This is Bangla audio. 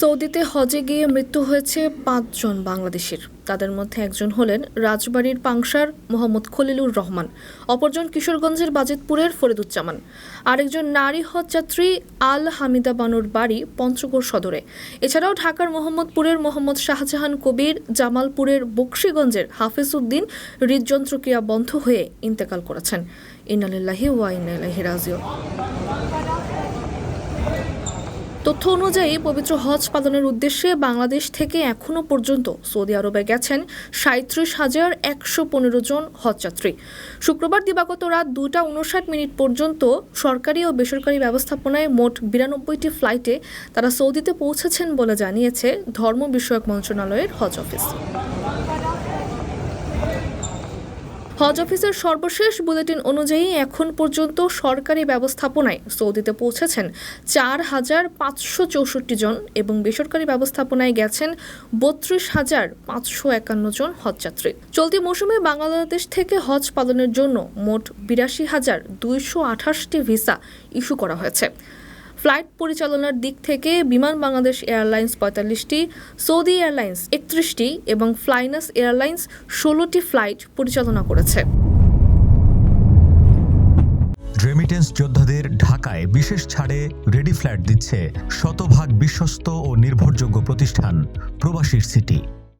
সৌদিতে হজে গিয়ে মৃত্যু হয়েছে পাঁচজন বাংলাদেশের। তাদের মধ্যে একজন হলেন রাজবাড়ির পাংশার মোহাম্মদ খলিলুর রহমান, অপরজন কিশোরগঞ্জের বাজেতপুরের ফরিদুজ্জামান। আরেকজন নারী হজযাত্রী আল হামিদা বানুর বাড়ি পঞ্চগড় সদরে। এছাড়াও ঢাকার মোহাম্মদপুরের মোহাম্মদ শাহজাহান কবির জামালপুরের বক্সিগঞ্জের হাফিজ উদ্দিন হৃদযন্ত্রক্রিয়া বন্ধ হয়ে ইন্তেকাল করেছেন। ইনালিল্লাহি ওয়া রাজিউন। তথ্য অনুযায়ী পবিত্র হজ পালনের উদ্দেশ্যে বাংলাদেশ থেকে এখনও পর্যন্ত সৌদি আরবে গেছেন সাঁত্রিশ হাজার একশো পনেরো জন হজযাত্রী। শুক্রবার দিবাগত রাত দুটা উনষাট মিনিট পর্যন্ত সরকারি ও বেসরকারি ব্যবস্থাপনায় মোট বিরানব্বইটি ফ্লাইটে তারা সৌদিতে পৌঁছেছেন বলে জানিয়েছে ধর্ম বিষয়ক মন্ত্রণালয়ের হজ অফিস। হজ অফিসের সর্বশেষ বুলেটিন অনুযায়ী এখন পর্যন্ত সরকারি ব্যবস্থাপনায় সৌদিতে পৌঁছেছেন চার হাজার পাঁচশো চৌষট্টি জন এবং বেসরকারি ব্যবস্থাপনায় গেছেন বত্রিশ হাজার পাঁচশো একান্ন জন হজযাত্রী। চলতি মৌসুমে বাংলাদেশ থেকে হজ পালনের জন্য মোট বিরাশি হাজার দুইশো আঠাশটি ভিসা ইস্যু করা হয়েছে। ফ্লাইট পরিচালনার দিক থেকে বিমান বাংলাদেশ এয়ারলাইন্স পঁয়তাল্লিশটি, সৌদি এয়ারলাইন্স একত্রিশটি এবং ফ্লাইনাস এয়ারলাইন্স ষোলোটি ফ্লাইট পরিচালনা করেছে। রেমিটেন্স যোদ্ধাদের ঢাকায় বিশেষ ছাড়ে রেডি ফ্ল্যাট দিচ্ছে শতভাগ বিশ্বস্ত ও নির্ভরযোগ্য প্রতিষ্ঠান প্রবাসীর সিটি।